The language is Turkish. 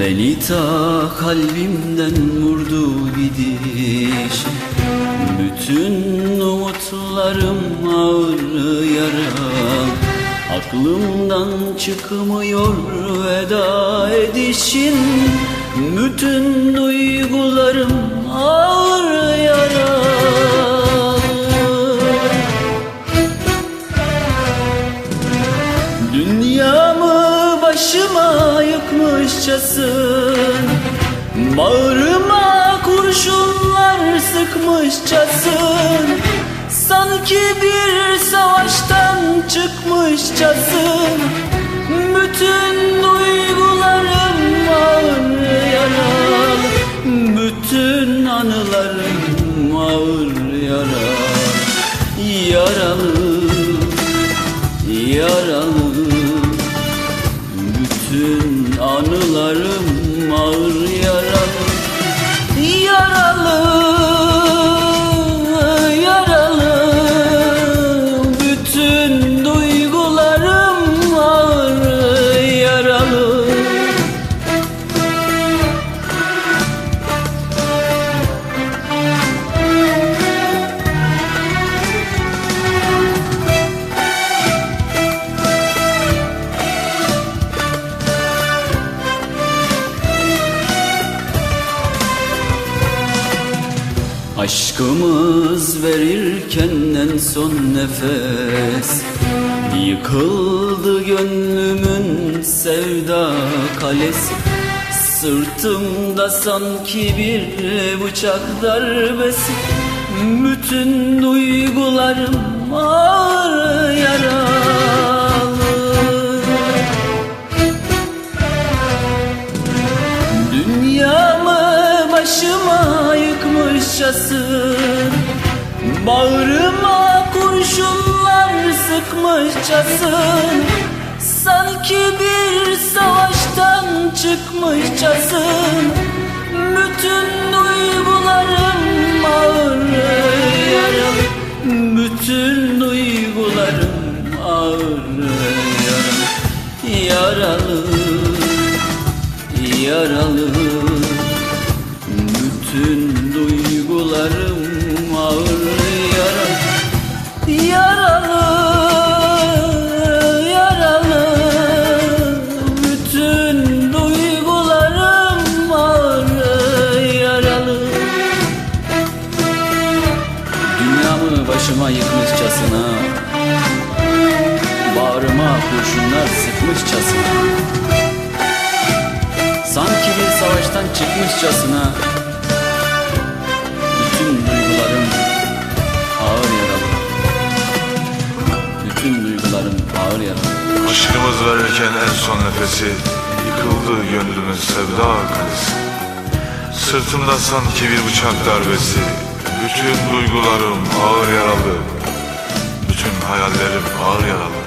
Beni ta kalbimden vurdu gidiş Bütün umutlarım ağır yara Aklımdan çıkmıyor veda edişin. Bütün duygularım ağır yara Dünyamı başıma yıkmışçasın Bağrıma kurşunlar sıkmışçasın. Sanki bir savaştan çıkmışçasın. Bütün duygularım ağır yaralı Bütün anılarım ağır yaralı Yaralı Yaralı. Bütün anılarım ağır Aşkımız verirken en son nefes Yıkıldı gönlümün sevda kalesi. Sırtımda sanki bir bıçak darbesi. Bütün duygularım ağır yaralı Bağrıma kurşunlar sıkmışçasın Sanki bir savaştan çıkmışçasın Bütün duygularım ağır yaralı Bütün duygularım ağır yaralı Yaralı yaralı Bağrıma kurşunlar sıkmışçasına. Sanki bir savaştan çıkmışçasına. Bütün duygularım ağır yaralı. Bütün duygularım ağır yaralı. Aşkımız verirken en son nefesi Yıkıldı gönlümün sevda kalesi. Sırtımda sanki bir bıçak darbesi. Bütün duygularım ağır yaralı. Bütün hayallerim ağır yaralı